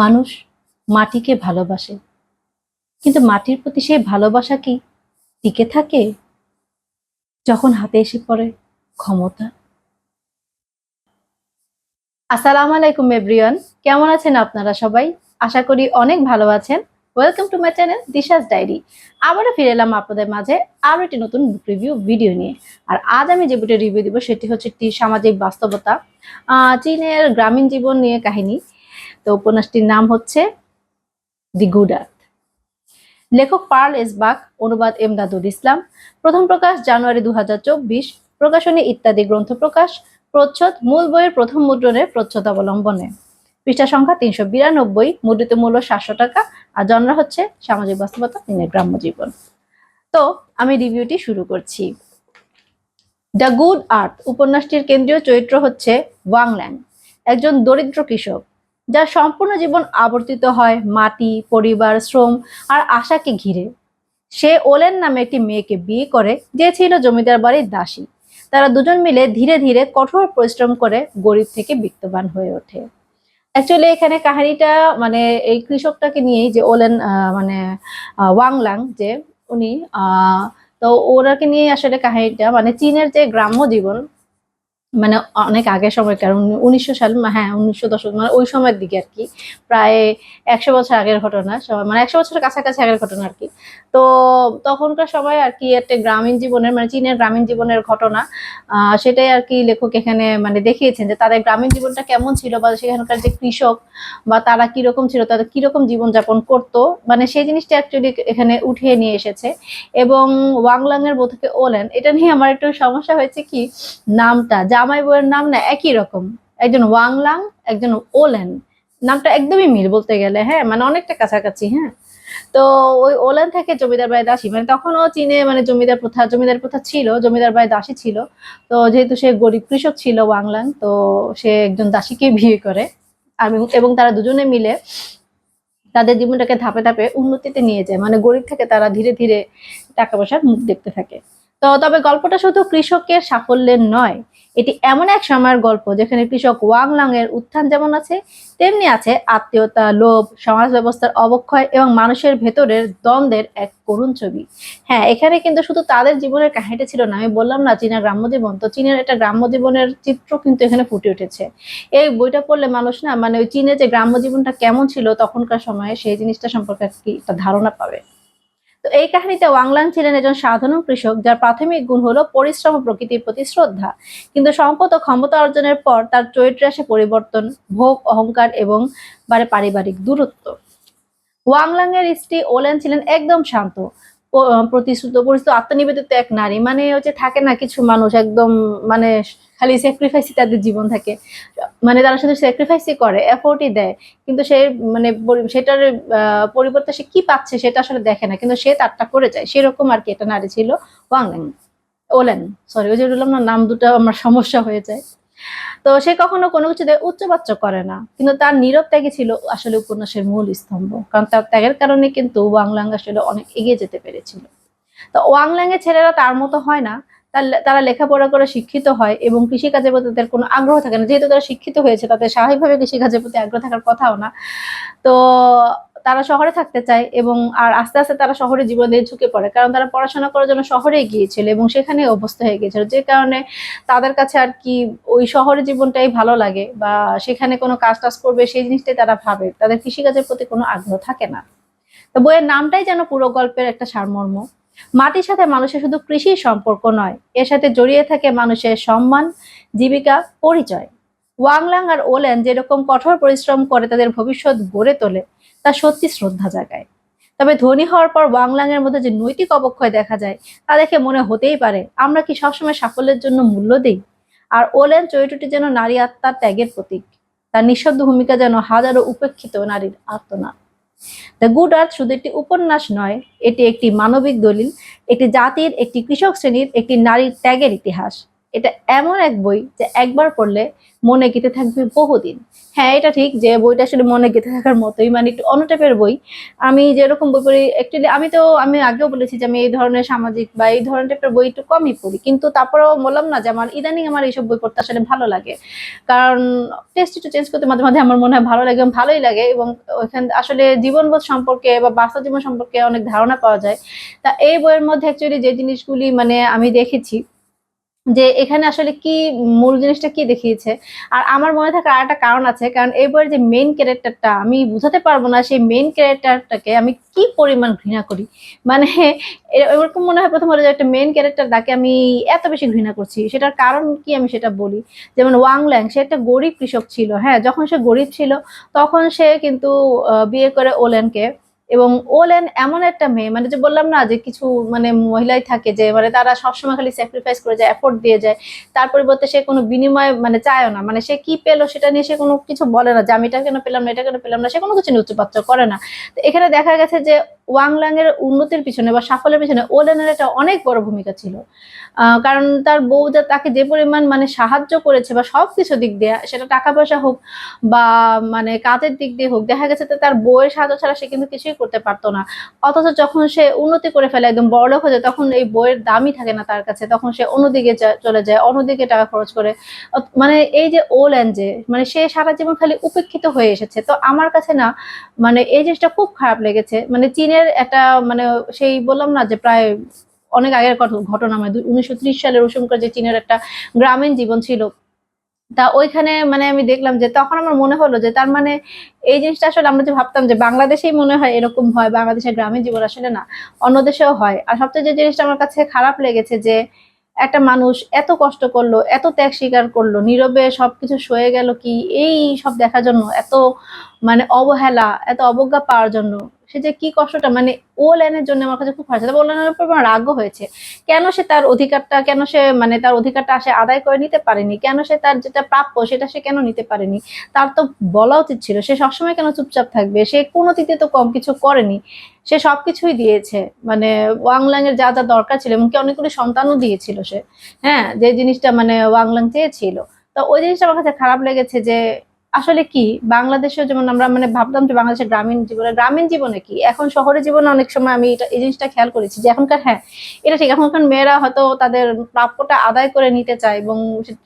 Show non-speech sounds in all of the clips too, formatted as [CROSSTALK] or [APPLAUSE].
মানুষ মাটিকে ভালোবাসে। কিন্তু মাটির প্রতি সেই ভালোবাসা কি টিকে থাকে যখন হাতে এসে পড়ে ক্ষমতা? আসসালামু আলাইকুম এভরিওয়ান, কেমন আছেন আপনারা সবাই? আশা করি অনেক ভালো আছেন। Welcome to my channel Disha's diary আবারও ফিরে এলাম আপনাদের মাঝে আরও একটি নতুন বুক রিভিউ ভিডিও নিয়ে। আর আজ আমি যে বুটের রিভিউ দিব সেটি হচ্ছে একটি সামাজিক বাস্তবতা চীনের গ্রামীণ জীবন নিয়ে কাহিনী। তো উপন্যাসটির নাম হচ্ছে দি গুড আর্থ। লেখক পার্ল এসবাক অনুবাদ এমদাদুল ইসলাম। প্রথম প্রকাশ জানুয়ারি দু হাজার চব্বিশ। প্রকাশনী ইত্যাদি গ্রন্থ প্রকাশ, প্রচ্ছদ, মূল বইয়ের প্রথম মুদ্রণের প্রচ্ছদ অবলম্বনে পৃষ্ঠা সংখ্যা তিনশো বিরানব্বই, মুদ্রিত মূল্য সাতশো টাকা, আর জনরা হচ্ছে সামাজিক বাস্তবতা চীনের গ্রাম্য জীবন। তো আমি রিভিউটি শুরু করছি। দ্য গুড আর্থ, উপন্যাসটির কেন্দ্রীয় চরিত্র হচ্ছে ওয়াংল্যাং, একজন দরিদ্র কৃষক। যার সম্পূর্ণ জীবন আবর্তিত হয় মাটি, পরিবার, শ্রম আর আশাকে ঘিরে। সে ওলেন নামে একটি মেয়েকে বিয়ে করে, যে ছিল জমিদার বাড়ির দাসী। তারা দুজন মিলে ধীরে ধীরে কঠোর পরিশ্রম করে গরিব থেকে বিত্তবান হয়ে ওঠে। অ্যাকচুয়ালি এখানে কাহিনীটা মানে এই কৃষকটাকে নিয়েই যে ওলেন মানে ওয়াংলাং যে উনি তো ওনাকে নিয়ে আসলে কাহিনীটা মানে চীনের যে গ্রাম্য জীবন মানে অনেক আগের সময়কার উনিশশো সাল হ্যাঁ উনিশশো দশক মানে ওই সময়ের দিকে আর কি। প্রায় একশো বছর আগের ঘটনা মানে একশো বছরের কাছাকাছি আগের ঘটনা আর কি। তো তখনকার সময় আর কি একটা গ্রামীণ জীবনের মানে চীনের গ্রামীণ জীবনের ঘটনা সেটাই আর কি লেখক এখানে মানে দেখিয়েছেন যে তাদের গ্রামীণ জীবনটা কেমন ছিল বা সেখানকার যে কৃষক বা তারা কীরকম ছিল, তাদের কীরকম জীবনযাপন করতো মানে সেই জিনিসটা অ্যাকচুয়ালি এখানে উঠিয়ে নিয়ে এসেছে। এবং ওয়াংলাং এর বোধকে ওলেন, এটা নিয়ে আমার একটু সমস্যা হয়েছে কি? নামটা জামাই বউয়ের নাম না একই রকম। একজন ওয়াংলাং, একজন ওলেন। নামটা একদমই মিল বলতে গেলে হ্যাঁ মানে অনেকটা কাছাকাছি হ্যাঁ। তো ওই ওলেন থেকে জমিদার বাড়ি দাসী মানে তখনও চীনে মানে জমিদার প্রথা জমিদার প্রথা ছিল, জমিদার বাড়ি দাসী ছিল। তো যেহেতু সে গরিব কৃষক ছিল ওয়াংলাং, তো সে একজন দাসীকে বিয়ে করে। এবং তারা দুজনে মিলে তাদের জীবনটাকে ধাপে ধাপে উন্নতিতে নিয়ে যায়। মানে গরিব থেকে তারা ধীরে ধীরে টাকা পয়সার মুখ দেখতে থাকে। তো তবে গল্পটা শুধু কৃষকের সাফল্যের নয় এটি এমন এক সময়ের গল্প যেখানে কৃষক ওয়াংলাং এর উত্থান যেমন আছে, তেমনি আছে আত্মীয়তা, লোভ, সমাজ ব্যবস্থার অবক্ষয় এবং মানুষের ভেতরের দ্বন্দ্বের এক করুণ ছবি। হ্যাঁ এখানে কিন্তু শুধু তাদের জীবনের কাহিনীটা ছিল না, আমি বললাম না চীনের গ্রাম্য জীবন, তো চীনের একটা গ্রাম্য জীবনের চিত্র কিন্তু এখানে ফুটে উঠেছে। এই বইটা পড়লে মানুষ না মানে ওই চীনের যে গ্রাম্য জীবনটা কেমন ছিল তখনকার সময়ে সেই জিনিসটা সম্পর্কে একটা ধারণা পাবে। তো এই কাহিনীতে ওয়াংলাং ছিলেন একজন সাধারণ কৃষক যার প্রাথমিক গুণ হলো পরিশ্রম প্রকৃতির প্রতি শ্রদ্ধা। কিন্তু সম্পদ ও ক্ষমতা অর্জনের পর তার চরিত্রে আসে পরিবর্তন, ভোগ, অহংকার এবং বারে পারিবারিক দূরত্ব। ওয়াংলাং এর স্ত্রী ওলেন ছিলেন একদম শান্ত। প্রতিশ্রুত পরিচিত আত্মনিবেদিত এক নারী। মানে হচ্ছে থাকে না কিছু মানুষ একদম মানে খালি স্যাক্রিফাইসই তাদের জীবন থাকে। মানে তারা শুধু স্যাক্রিফাইসই করে এফোর্টই দেয়। কিন্তু সে মানে সেটার পরিবর্তে সে কি পাচ্ছে সেটা আসলে দেখে না। কিন্তু সে তারটা করে যায়। সেরকম আর কি একটা নারী ছিল, ওয়াং, ওলেন। সরি ওই যে বললাম না, নাম দুটো আমার সমস্যা হয়ে যায়। তো সে কখনো কোনো কিছুতে উচ্চবাচ্য করে না, কিন্তু তার নীরব ত্যাগই ছিল আসলে উপন্যাসের মূল স্তম্ভ, কারণ তার ত্যাগের কারণে কিন্তু ওয়াংলাং আসলে অনেক এগিয়ে যেতে পেরেছিল। তো ওয়াংলাং এর ছেলেরা তার মতো হয় না তারা লেখাপড়া করে শিক্ষিত হয় এবং কৃষিকাজের প্রতি তাদের কোনো আগ্রহ থাকে না। যেহেতু তারা শিক্ষিত হয়েছে, তাদের স্বাভাবিকভাবে কৃষিকাজের প্রতি আগ্রহ থাকার কথাও না। তো তারা শহরে থাকতে চায় এবং আর আস্তে আস্তে তারা শহরে জীবন ঝুঁকে পড়ে, কারণ তারা পড়াশোনা করার জন্য শহরে গিয়েছিল এবং সেখানে অবস্থা হয়ে গিয়েছিল। যে কারণে তাদের কাছে আর কি ওই শহরের জীবনটাই ভালো লাগে বা সেখানে কোনো কাজ টাজ করবে সেই জিনিসটাই তারা ভাবে। তাদের কৃষিকাজের প্রতি কোনো আগ্রহ থাকে না। তো বইয়ের নামটাই যেন পুরো গল্পের একটা সারমর্ম। মাটির সাথে মানুষের শুধু কৃষির সম্পর্ক নয়, এর সাথে জড়িয়ে থাকে মানুষের সম্মান, জীবিকা, পরিচয়। ওয়াংলাং আর ওলেন যেরকম কঠোর পরিশ্রম করে তাদের ভবিষ্যৎ গড়ে তোলে, তা সত্যি শ্রদ্ধা জাগায়। তবে ধনী হওয়ার পর ওয়াংলাং এর মধ্যে যে নৈতিক অবক্ষয় দেখা যায়, তা দেখে মনে হতেই পারে, আমরা কি সবসময় সাফল্যের জন্য মূল্য দিই? আর ওলেন চরিত্রটি যেন নারী আত্মার ত্যাগের প্রতীক, তার নিঃশব্দ ভূমিকা যেন হাজারো উপেক্ষিত নারীর আত্মনাদ দ্য গুড আর্থ শুধু একটি উপন্যাস নয়, এটি একটি মানবিক দলিল একটি জাতির একটি কৃষক শ্রেণির একটি নারীর ত্যাগের ইতিহাস। এটা এমন এক বই যে একবার পড়লে মনে গেঁথে থাকবে বহুদিন। হ্যাঁ এটা ঠিক যে বইটা আসলে মনে গেঁথে থাকার মতোই মানে একটু অন্য টাইপের বই। আমি যেরকম বই পড়ি অ্যাকচুয়ালি আমি তো, আমি আগেও বলেছি যে আমি এই ধরনের সামাজিক বা এই ধরনের টাইপের বই একটু কমই পড়ি। কিন্তু তারপরেও বললাম না যে আমার ইদানিং আমার এইসব বই পড়তে আসলে ভালো লাগে। কারণ টেস্ট একটু চেঞ্জ করতে মাঝে মাঝে আমার মনে হয় ভালো লাগে এবং ভালোই লাগে এবং ওইখান, আসলে জীবনবোধ সম্পর্কে বা বাস্তব জীবন সম্পর্কে অনেক ধারণা পাওয়া যায়। তা এই বইয়ের মধ্যে অ্যাকচুয়ালি যে জিনিসগুলি মানে আমি দেখেছি যে এখানে আসলে কি মূল জিনিসটা কি দেখিয়েছে? আর আমার মনে থাকার আরেকটা কারণ আছে, কারণ এই বইয়ের যে মেন ক্যারেক্টারটা আমি বুঝাতে পারব না, সেই মেইন ক্যারেক্টারটাকে আমি কি পরিমাণ ঘৃণা করি? মানে এরকম মনে হয় প্রথম হলো যে একটা মেন ক্যারেক্টার তাকে আমি এত বেশি ঘৃণা করছি। সেটার কারণ কি আমি সেটা বলি? যেমন ওয়াং ল্যাং, সে একটা গরিব কৃষক ছিল হ্যাঁ যখন সে গরিব ছিল, তখন সে কিন্তু বিয়ে করে ওলেনকে এবং ওলেন এমন একটা মেয়ে মানে যে বললাম না যে কিছু মানে মহিলাই থাকে যে মানে তারা সবসময় খালি স্যাক্রিফাইস করে যায় এফোর্ট দিয়ে যায়, তার পরিবর্তে সে কোনো বিনিময় মানে চায়ও না। মানে সে কি পেল সেটা নিয়ে সে কোনো কিছু বলে না, যে আমি এটা কেন পেলাম না, এটা কেন পেলাম না, সে কোনো কিছু নিয়ে উচ্চপাচ্য করে না। তো এখানে দেখা গেছে যে ওয়াংলাং এর উন্নতির পিছনে বা সাফল্যের পিছনে ওলেনের একটা অনেক বড় ভূমিকা ছিল। কারণ তার বউ যা তাকে যে পরিমাণ মানে সাহায্য করেছে বা সব কিছু দিক দিয়ে, সেটা টাকা পয়সা হোক বা মানে কাজের দিক দিয়ে হোক, দেখা গেছে তার বউয়ের সাহায্য ছাড়া সে কিন্তু কিছুই করতে পারতো না। অথচ যখন সে উন্নতি করে ফেলে, একদম বড়লোক হয়ে যায়, তখন এই বইয়ের দামই থাকে না তার কাছে। তখন সে অন্যদিকে চলে যায়, অন্যদিকে টাকা খরচ করে। মানে এই যে ওলেন যে মানে সে সারা জীবন খালি উপেক্ষিত হয়ে এসেছে। তো আমার কাছে না মানে এই জিনিসটা খুব খারাপ লেগেছে। মানে চীনের একটা মানে সেই বললাম না যে প্রায় অনেক আগের ঘট- ঘটনা মানে উনিশশো ত্রিশ সালের ওসমকার যে চীনের একটা গ্রামীণ জীবন ছিল। তা ওইখানে মানে আমি দেখলাম যে তখন আমার মনে হলো যে তার মানে এই জিনিসটা আসলে আমরা যে ভাবতাম যে বাংলাদেশেই মনে হয় এরকম হয়, বাংলাদেশের গ্রামীণ জীবন আসলে না, অন্য দেশেও হয়। আর সবচেয়ে যে জিনিসটা আমার কাছে খারাপ লেগেছে যে একটা মানুষ এত কষ্ট করল, এত ত্যাগ স্বীকার করল, নীরবে সবকিছু সয়ে গেল কি? এই সব দেখার জন্য, এত মানে অবহেলা, এত অবজ্ঞা পাওয়ার জন্য, সে যে কি কষ্টটা? মানে ও লাইনের জন্য আমার কাছে খুব খারাপ ও লাইনের উপর আমার রাগও হয়েছে। কেন সে তার অধিকারটা, কেন সে মানে তার অধিকারটা সে আদায় করে নিতে পারেনি? কেন সে তার যেটা প্রাপ্য সেটা সে কেন নিতে পারেনি? তার তো বলা উচিত ছিল, সে সবসময় কেন চুপচাপ থাকবে? সে কোনো দিকে তো কম কিছু করেনি। সে সবকিছুই দিয়েছে। মানে ওয়াংলাং এর যা যা দরকার ছিল, এমনকি অনেকগুলো সন্তানও দিয়েছিল সে। হ্যাঁ যে জিনিসটা মানে ওয়াংলাং চেয়েছিল। তো ওই জিনিসটা আমার কাছে খারাপ লেগেছে যে আসলে কি, বাংলাদেশেও যেমন আমরা মানে ভাবতাম যে বাংলাদেশের গ্রামীণ জীবনে গ্রামীণ জীবনে কি, এখন শহরের জীবনে অনেক সময় আমি এটা, এই জিনিসটা খেয়াল করেছি যে এখনকার হ্যাঁ এটা ঠিক, এখনকার মেয়েরা হয়তো তাদের প্রাপ্যটা আদায় করে নিতে চায় এবং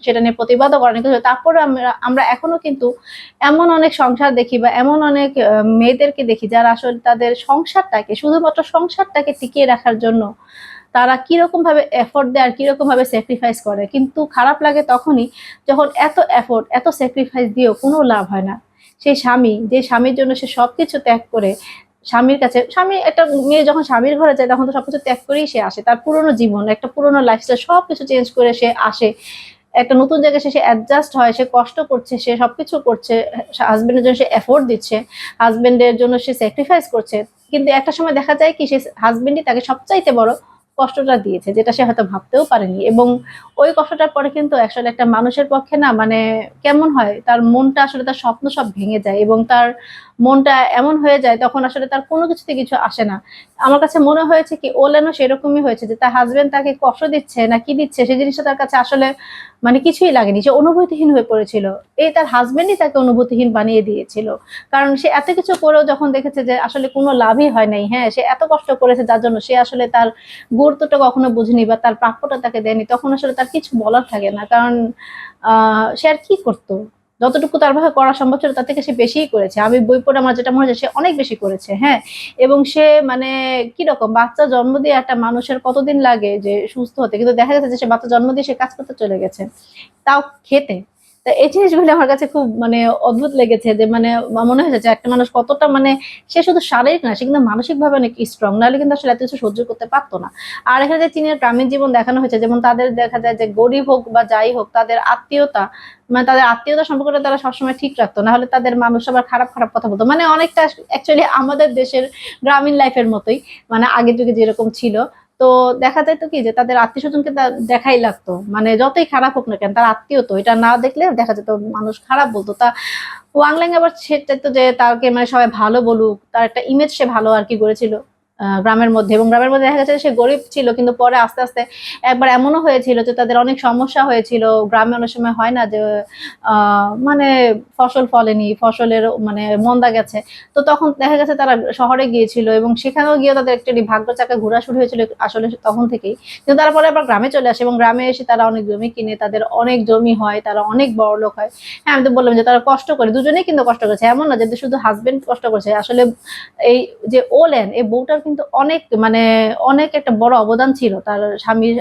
সেটা নিয়ে প্রতিবাদও করে কিন্তু তারপরে আমরা আমরা এখনও কিন্তু এমন অনেক সংসার দেখি বা এমন অনেক মেয়েদেরকে দেখি যারা আসলে তাদের সংসারটাকে, শুধুমাত্র সংসারটাকে টিকিয়ে রাখার জন্য তারা কীরকম ভাবে এফোর্ট দেয় আর কীরকম ভাবে স্যাক্রিফাইস করে। কিন্তু খারাপ লাগে তখনই যখন এত এফোর্ট এত স্যাক্রিফাইস দিয়েও কোনো লাভ হয় না। সেই স্বামী, যে স্বামীর জন্য সে সব কিছু ত্যাগ করে স্বামীর কাছে, স্বামী একটা মেয়ে যখন স্বামীর ঘরে যায় তখন তো সবকিছু ত্যাগ করেই সে আসে। তার পুরনো জীবন, একটা পুরোনো লাইফস্টাইল সব কিছু চেঞ্জ করে সে আসে। একটা নতুন জায়গায় সে অ্যাডজাস্ট হয়, সে কষ্ট করছে, সে সবকিছু করছে হাজবেন্ডের জন্য সে এফোর্ট দিচ্ছে হাজবেন্ডের জন্য সে স্যাক্রিফাইস করছে। কিন্তু একটা সময় দেখা যায় কি, সে হাজবেন্ডই তাকে সবচাইতে বড় কষ্টটা দিয়েছে, যেটা সে হয়তো ভাবতেও পারেনি। এবং ওই কষ্টটার পরে কিন্তু আসলে একটা মানুষের পক্ষে না মানে কেমন হয়, তার মনটা আসলে তার স্বপ্ন সব ভেঙে যায় এবং তার মনটা এমন হয়ে যায়, তখন আসলে তার কোনো কিছুতে কিছু আসে না। আমার কাছে মনে হয়েছে কি ওলেনও সেরকমই হয়েছে যে তার হাজবেন্ড তাকে কষ্ট দিচ্ছে না কি দিচ্ছে সেই জিনিসটা তার কাছে আসলে মানে কিছুই লাগেনি। সে অনুভূতিহীন হয়ে পড়েছিল। এই তার হাজবেন্ডই তাকে অনুভূতিহীন বানিয়ে দিয়েছিল। কারণ সে এত কিছু করেও যখন দেখেছে যে আসলে কোনো লাভই হয় নাই হ্যাঁ সে এত কষ্ট করেছে যার জন্য সে আসলে তার গুরুত্বটা কখনো বুঝেনি বা তার প্রাপ্যটা তাকে দেয়নি, তখন আসলে তার কিছু বলার থাকে না। কারণ সে আর কি করতো? যতটুকু তার ভাবে করা সম্ভব ছিল, তার থেকে সে বেশিই করেছে। আমি বই পড়ে আমার যেটা মনে হয় সে অনেক বেশি করেছে হ্যাঁ? এবং সে মানে কি রকম বাচ্চা জন্ম দিয়ে একটা মানুষের কতদিন লাগে যে সুস্থ হতে? কিন্তু দেখা গেছে যে সে বাচ্চা জন্ম দিয়ে সে কাজ করতে চলে গেছে। তাও খেতে। তা এই জিনিসগুলো আমার কাছে খুব মানে অদ্ভুত লেগেছে যে মানে মনে হয়েছে যে একটা মানুষ কতটা মানে সে শুধু শারীরিক না, সে কিন্তু মানসিক ভাবে অনেক স্ট্রং নাহলে কিন্তু আসলে এত কিছু সহ্য করতে পারতো না। আর এখানে যে চীনের গ্রামীণ জীবন দেখানো হয়েছে, যেমন তাদের দেখা যায় যে গরিব হোক বা যাই হোক, তাদের আত্মীয়তা মানে তাদের আত্মীয়তা সম্পর্কটা তারা সবসময় ঠিক রাখতো। না হলে তাদের মানুষ আবার খারাপ খারাপ কথা বলতো। মানে অনেকটা অ্যাকচুয়ালি আমাদের দেশের গ্রামীণ লাইফের মতোই। মানে আগে যুগে যেরকম ছিল তো দেখা যায় তো কি যে তাদের আত্মীয় স্বজনকে দেখাই লাগতো। মানে যতই খারাপ হোক না কেন, তার আত্মীয় তো, এটা না দেখলে দেখা যেত মানুষ খারাপ বলতো। তা ওয়াংল্যাং আবার সে চাইতো যে তাকে মানে সবাই ভালো বলুক, তার একটা ইমেজ সে ভালো আর কি গড়েছিল। গ্রামের মধ্যে এবং গ্রামের মধ্যে দেখা গেছে সে গরিব ছিল, কিন্তু পরে আস্তে আস্তে একবার এমনও হয়েছিল যে তাদের অনেক সমস্যা হয়েছিল। গ্রামে অনেক সময় হয় না যে মানে ফসল ফলেনি, ফসলের মানে মন্দা গেছে। তো তখন দেখা গেছে তারা শহরে গিয়েছিল এবং সেখানেও গিয়ে তাদের একচুয়ালি ভাগ্য চাকা ঘোরা শুরু হয়েছিল আসলে তখন থেকেই। কিন্তু তারপরে আবার গ্রামে চলে আসে এবং গ্রামে এসে তারা অনেক জমি কিনে, তাদের অনেক জমি হয়, তারা অনেক বড় লোক হয়। হ্যাঁ আমি তো বললাম যে তারা কষ্ট করে, দুজনেই কিন্তু কষ্ট করেছে। এমন না যে শুধু হাজবেন্ড কষ্ট করেছে। আসলে এই যে ওলেন, এই বউটার কিন্তু অনেক মানে অনেক একটা বড় অবদান ছিল তার স্বামীর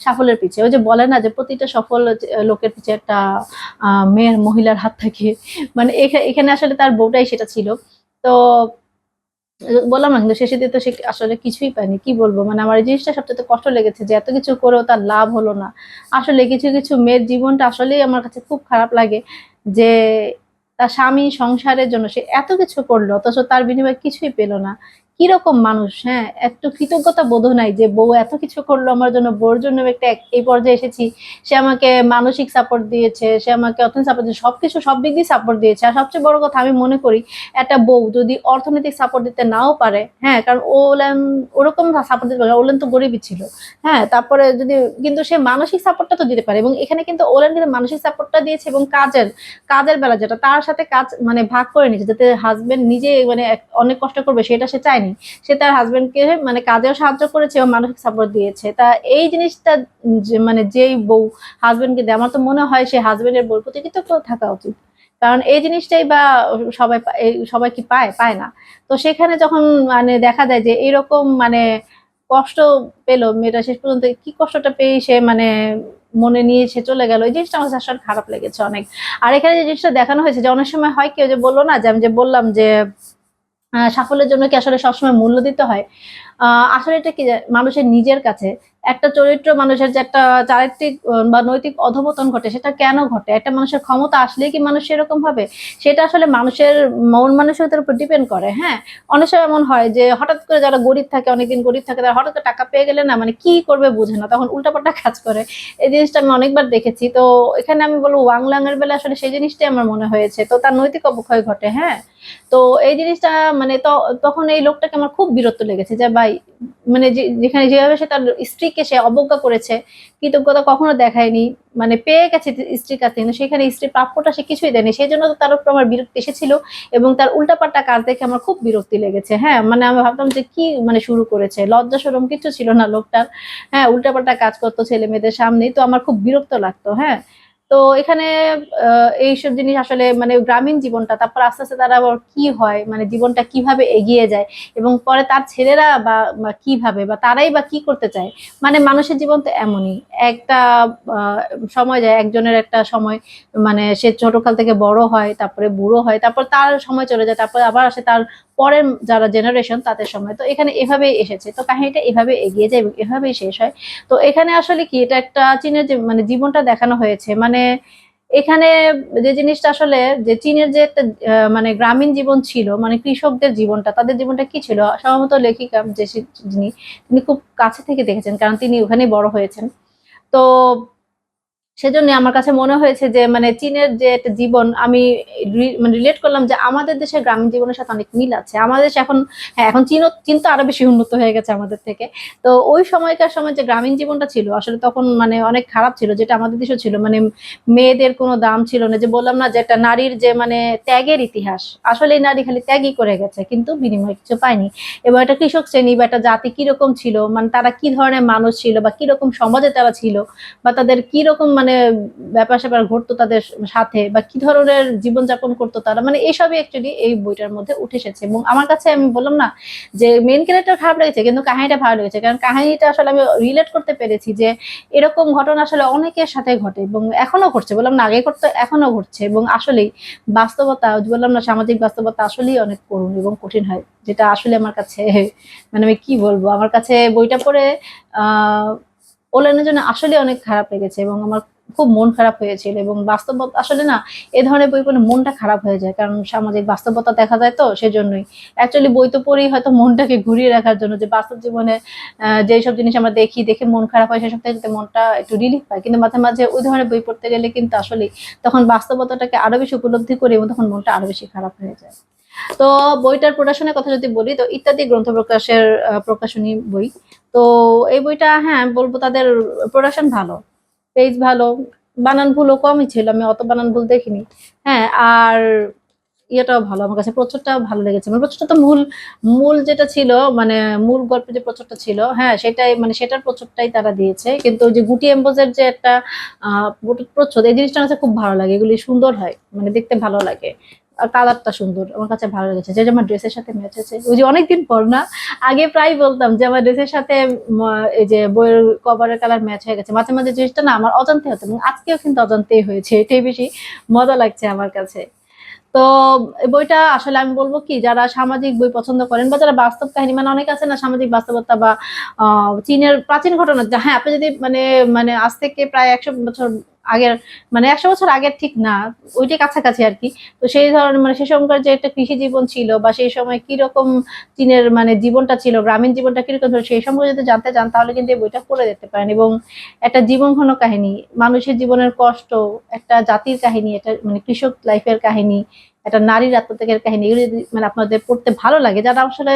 সাফল্যের পিছে। ওই যে বলে না যে প্রতিটা সফল লোকের পিছে একটা মেয়ের, মহিলার হাত থাকে। মানে এখা- এখানে আসলে তার বউটাই সেটা ছিল। তো বললাম না, কিন্তু শেষে দিয়ে তো সে আসলে কিছুই পায়নি। কি বলব? মানে আমার এই জিনিসটা সবচেয়ে কষ্ট লেগেছে যে এত কিছু করেও তার লাভ হলো না। আসলে কিছু কিছু মেয়ের জীবনটা আসলেই আমার কাছে খুব খারাপ লাগে যে তার স্বামী সংসারের জন্য সে এত কিছু করল, অথচ তার বিনিময়ে কিছুই পেল না। কীরকম মানুষ? হ্যাঁ একটু কৃতজ্ঞতা বোধ নাই যে বউ এত কিছু করল, আমার জন্য বউর জন্য একটা এই পর্যায়ে এসেছি। সে আমাকে মানসিক সাপোর্ট দিয়েছে, সে আমাকে অর্থনৈতিক সাপোর্ট দিয়েছে, সবকিছু সব দিক দিয়ে সাপোর্ট দিয়েছে। আর সবচেয়ে বড় কথা আমি মনে করি, একটা বউ যদি অর্থনৈতিক সাপোর্ট দিতে নাও পারে হ্যাঁ কারণ ওলেন, ওরকম সাপোর্ট দিতে পারে ওলেন তো গরিবই ছিল। হ্যাঁ তারপরে যদি, কিন্তু সে মানসিক সাপোর্টটা তো দিতে পারে এবং এখানে কিন্তু ওলেন কিন্তু মানসিক সাপোর্টটা দিয়েছে এবং কাজের কাজের বেলা যেটা, তার সাথে কাজ মানে ভাগ করে নিয়েছে, যাতে হাজবেন্ড নিজে মানে অনেক কষ্ট করবে, সেটা সে চায়নি সে তার হাজবেন্ডকে মানে কাজেও সাহায্য করেছে এবং মানসিক সাপোর্ট দিয়েছে। তা এই জিনিসটা মানে যেই বউ হাজবেন্ডকে দেয়, আমার তো মনে হয় সে হাজবেন্ডের বউর প্রতি কৃতজ্ঞ থাকা উচিত। কারণ এই জিনিসটাই বা সবাই সবাই কি পায় পায় না। তো সেখানে যখন মানে দেখা যায় যে এরকম মানে কষ্ট পেল মেয়েটা, শেষ পর্যন্ত কি কষ্টটা পেয়ে সে মানে মনে নিয়ে সে চলে গেল, এই জিনিসটা আমার আসলে খারাপ লেগেছে অনেক। আর এখানে যে জিনিসটা দেখানো হয়েছে যে অনেক সময় হয় কেউ যে বলল না যে আমি যে বললাম যে সাফল্যের জন্য কি আসলে সবসময় মূল্য দিতে হয়? আসলে এটা কি মানুষের নিজের কাছে, একটা চরিত্র মানুষের যে একটা চারিত্রিক বা নৈতিক অধপতন ঘটে, সেটা কেন ঘটে? একটা মানুষের ক্ষমতা আসলেই কি মানুষ এরকম হবে সেটা আসলে মানুষের মন মানসিকতার উপর ডিপেন্ড করে হ্যাঁ? অনেক সময় এমন হয় যে হঠাৎ করে যারা গরিব থাকে, অনেকদিন গরিব থাকে, তারা হঠাৎ করে টাকা পেয়ে গেলে না মানে কি করবে বুঝে না, তখন উল্টাপাল্টা কাজ করে। এই জিনিসটা আমি অনেকবার দেখেছি। তো এখানে আমি বলব ওয়াংলাংয়ের বেলা আসলে সেই জিনিসটাই আমার মনে হয়েছে। তো তার নৈতিক অবক্ষয় ঘটে হ্যাঁ? তো এই জিনিসটা মানে তখন এই লোকটাকে আমার খুব বিরক্ত লেগেছে যে, ভাই মানে যেখানে যেভাবে সে তার স্ত্রীকে সে অবজ্ঞা করেছে, কৃতজ্ঞতা কখনো দেখায়নি মানে পেয়ে গেছে স্ত্রীর কাছে, কিন্তু সেখানে স্ত্রীর প্রাপ্যটা সে কিছুই দেয়নি। সেই জন্য তো তার উপর আমার বিরক্তি এসেছিল এবং তার উল্টাপাল্টা কাজ দেখে আমার খুব বিরক্তি লেগেছে। হ্যাঁ মানে আমি ভাবতাম যে কি মানে শুরু করেছে? লজ্জা সরম কিছু ছিল না লোকটার। হ্যাঁ উল্টাপাল্টা কাজ করতো ছেলে মেয়েদের সামনেই, তো আমার খুব বিরক্ত লাগতো। হ্যাঁ তো এখানে এইসব জিনিস আসলে মানে গ্রামীণ জীবনটা, তারপর আস্তে আস্তে তারা আবার কি হয় মানে জীবনটা কীভাবে এগিয়ে যায় এবং পরে তার ছেলেরা বা কীভাবে বা তারাই বা কি করতে চায় মানে মানুষের জীবন তো এমনই। একটা সময় যায়, একজনের একটা সময় মানে সে ছোটকাল থেকে বড় হয়, তারপরে বুড়ো হয়, তারপর তার সময় চলে যায়, তারপর আবার আসে তার পরের যারা জেনারেশন তাদের সময়। তো এখানে এভাবেই এসেছে। তো কাহিনীটা এভাবে এগিয়ে যায় এবং এভাবেই শেষ হয়। তো এখানে আসলে কি, এটা একটা চীনের মানে জীবনটা দেখানো হয়েছে মানে এখানে যে জিনিসটা আসলে যে চীনের যে একটা মানে গ্রামীণ জীবন ছিল মানে কৃষকদের জীবনটা, তাদের জীবনটা কি ছিল? সম্ভবত লেখিকা যে যিনি, তিনি খুব কাছে থেকে দেখেছেন, কারণ তিনি ওখানেই বড় হয়েছেন। তো সেজন্য আমার কাছে মনে হয়েছে যে মানে চীনের যে একটা জীবন, আমি মানে রিলেট করলাম যে আমাদের দেশের গ্রামীণ জীবনের সাথে অনেক মিল আছে। আমাদের দেশে এখন হ্যাঁ এখন চীন চীন তো আরও বেশি উন্নত হয়ে গেছে আমাদের থেকে। তো ওই সময়কার সময় যে গ্রামীণ জীবনটা ছিল, আসলে তখন মানে অনেক খারাপ ছিল, যেটা আমাদের দেশেও ছিল। মানে মেয়েদের কোনো দাম ছিল না, যে বললাম না যে একটা নারীর যে মানে ত্যাগের ইতিহাস, আসলে নারী খালি ত্যাগই করে গেছে, কিন্তু বিনিময়ে কিছু পায়নি। এবং একটা কৃষক শ্রেণি বা একটা জাতি কীরকম ছিল মানে তারা কি ধরনের মানুষ ছিল বা কীরকম সমাজে তারা ছিল, বা তাদের কি রকম মানে ব্যাপার স্যাপার ঘটতো তাদের সাথে বা কি ধরনের জীবনযাপন করতো তারা মানে এইসবই অ্যাকচুয়ালি এই বইটার মধ্যে উঠে এসেছে। এবং আমার কাছে আমি বললাম না যে মেন ক্যারেক্টার খারাপ লেগেছে, কিন্তু কাহিনীটা ভালো লেগেছে। কারণ কাহিনীটা আসলে আমি রিলেট করতে পেরেছি যে এরকম ঘটনা আসলে অনেকের সাথে ঘটে এবং এখনও ঘটছে। বললাম না আগে ঘটতো এখনও ঘটছে এবং আসলেই বাস্তবতা বললাম না, সামাজিক বাস্তবতা আসলেই অনেক করুণ এবং কঠিন হয়, যেটা আসলে আমার কাছে [LAUGHS] মানে আমি কি বলব? আমার কাছে বইটা পড়ে, আহ ওলেনের জন্য আসলে অনেক খারাপ লেগেছে এবং আমার খুব মন খারাপ হয়েছিল এবং বাস্তবতা আসলে না এ ধরনের বই পড়লে মনটা খারাপ হয়ে যায়। কারণ সামাজিক বাস্তবতা দেখা যায় তো সেজন্যই। অ্যাকচুয়ালি বই তো পড়েই হয়তো মনটাকে ঘুরিয়ে রাখার জন্য যে বাস্তব জীবনে আহ, যেসব জিনিস আমরা দেখি দেখে মন খারাপ হয় সেসব থেকে মনটা একটু রিলিফ পায়। কিন্তু মাঝে মাঝে ওই ধরনের বই পড়তে গেলে কিন্তু আসলে তখন বাস্তবতাটাকে আরও বেশি উপলব্ধি করে এবং তখন মনটা আরও বেশি খারাপ হয়ে যায়। তো বইটার প্রকাশনের কথা যদি বলি তো ইত্যাদি গ্রন্থ প্রকাশের প্রকাশনী বই। তো এই বইটা হ্যাঁ বলব তাদের প্রোডাকশন ভালো। পেজ ভালো। বানান ভুলও কমই ছিল, আমি অত বানান ভুল দেখিনি। হ্যাঁ আর ইয়েটাও ভালো, আমার কাছে প্রচুরটাও ভালো লেগেছে। মানে প্রচুরটা তো মূল মূল যেটা ছিল মানে মূল গল্পে যে প্রচুরটা ছিল হ্যাঁ সেটাই মানে সেটার প্রচুরটাই তারা দিয়েছে। কিন্তু যে গুটি এম্বোজের যে একটা প্রচুর এই জিনিসটা আমার খুব ভালো লাগে, এগুলি সুন্দর হয় মানে দেখতে ভালো লাগে। কালারটা সুন্দর, আমার কাছে ভালো লেগেছে। যে আমার ড্রেসের সাথে ম্যাচ হয়েছে ওই যে অনেকদিন পর না, আগে প্রায় বলতাম যে আমার ড্রেসের সাথে এই যে বইয়ের কভারের কালার ম্যাচ হয়ে গেছে। মাঝে মাঝে জিনিসটা না আমার অজান্তে হতো এবং আজকেও কিন্তু অজান্তেই হয়েছে, এটাই বেশি মজা লাগছে আমার কাছে। তো বইটা আসলে আমি বলব কি, যারা সামাজিক বই পছন্দ করেন বা যারা বাস্তব কাহিনী মানে অনেক আছে না সামাজিক বাস্তবতা বা চীনের প্রাচীন ঘটনা হ্যাঁ আপনি যদি মানে মানে আজ থেকে প্রায় একশো বছর আগের মানে একশো বছর আগের ঠিক না, ওইটাই কাছাকাছি আর কি। তো সেই ধরনের মানে সে সময়কার যে একটা কৃষি জীবন ছিল বা সেই সময় কীরকম চীনের মানে জীবনটা ছিল, গ্রামীণ জীবনটা কীরকম ছিল, সেই সম্পর্কে যদি জানতে চান, তাহলে কিন্তু এই বইটা পড়ে যেতে পারেন। এবং একটা জীবন ঘন কাহিনী, মানুষের জীবনের কষ্ট, একটা জাতির কাহিনী, একটা মানে কৃষক লাইফের কাহিনী, একটা নারীর আত্মত্যাগের কাহিনী, এগুলো যদি মানে আপনাদের পড়তে ভালো লাগে, যারা আসলে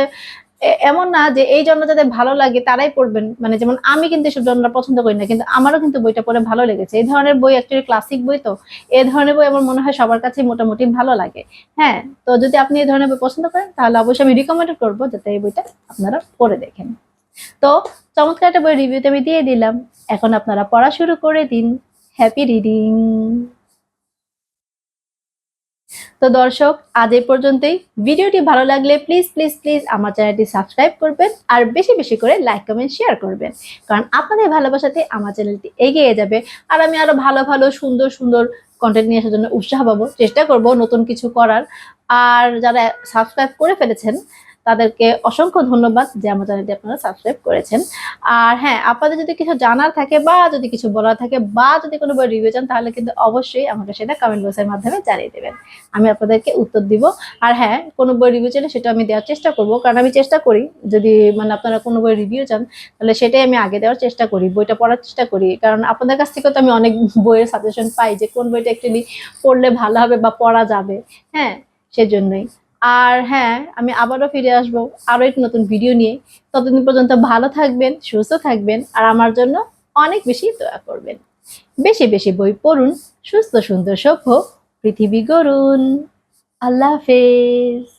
এমন না যে এই জন্য যাদের ভালো লাগে তারাই পড়বেন। মানে যেমন আমি কিন্তু এসব জন্য পছন্দ করি না, কিন্তু আমারও কিন্তু বইটা পড়ে ভালো লেগেছে। এই ধরনের বই অ্যাকচুয়ালি ক্লাসিক বই তো। এই ধরনের বই আমার মনে হয় সবার কাছেই মোটামুটি ভালো লাগে। হ্যাঁ তো যদি আপনি এই ধরনের বই পছন্দ করেন, তাহলে অবশ্যই আমি রিকমেন্ড করব যাতে এই বইটা আপনারা পড়ে দেখেন। তো চমৎকার একটা বই রিভিউতে আমি দিয়ে দিলাম। এখন আপনারা পড়া শুরু করে দিন। হ্যাপি রিডিং তো দর্শক, আজ এই পর্যন্তই। ভিডিওটি ভালো লাগলে প্লিজ প্লিজ প্লিজ আমার চ্যানেলটি সাবস্ক্রাইব করবেন আর বেশি বেশি করে লাইক কমেন্ট শেয়ার করবেন। কারণ আপনাদের ভালোবাসাতে আমার চ্যানেলটি এগিয়ে যাবে আর আমি আরও ভালো ভালো, সুন্দর সুন্দর কন্টেন্ট নিয়ে আসার জন্য উৎসাহ পাবো, চেষ্টা করব নতুন কিছু করার। আর যারা সাবস্ক্রাইব করে ফেলেছেন তাদেরকে অসংখ্য ধন্যবাদ যে আমার চ্যানেলটি আপনারা সাবস্ক্রাইব করেছেন। আর হ্যাঁ আপনাদের যদি কিছু জানার থাকে বা যদি কিছু বলার থাকে বা যদি কোনো বই রিভিউ চান, তাহলে কিন্তু অবশ্যই আমাকে সেটা কমেন্ট বক্সের মাধ্যমে জানিয়ে দেবেন। আমি আপনাদেরকে উত্তর দিব। আর হ্যাঁ কোনো বই রিভিউ চাইলে সেটা আমি দেওয়ার চেষ্টা করব। কারণ আমি চেষ্টা করি, যদি মানে আপনারা কোনো বই রিভিউ চান, তাহলে সেটাই আমি আগে দেওয়ার চেষ্টা করি, বইটা পড়ার চেষ্টা করি। কারণ আপনাদের কাছ থেকেও তো আমি অনেক বইয়ের সাজেশন পাই যে কোন বইটা অ্যাকচুয়ালি পড়লে ভালো হবে বা পড়া যাবে। হ্যাঁ সেজন্যই। আর হ্যাঁ আমি আবারও ফিরে আসব আরও একটি নতুন ভিডিও নিয়ে। ততদিন পর্যন্ত ভালো থাকবেন, সুস্থ থাকবেন, আর আমার জন্য অনেক বেশি দয়া করবেন। বেশি বেশি বই পড়ুন, সুস্থ সুন্দর সভ্য পৃথিবী গড়ুন। আল্লাহ হাফেজ।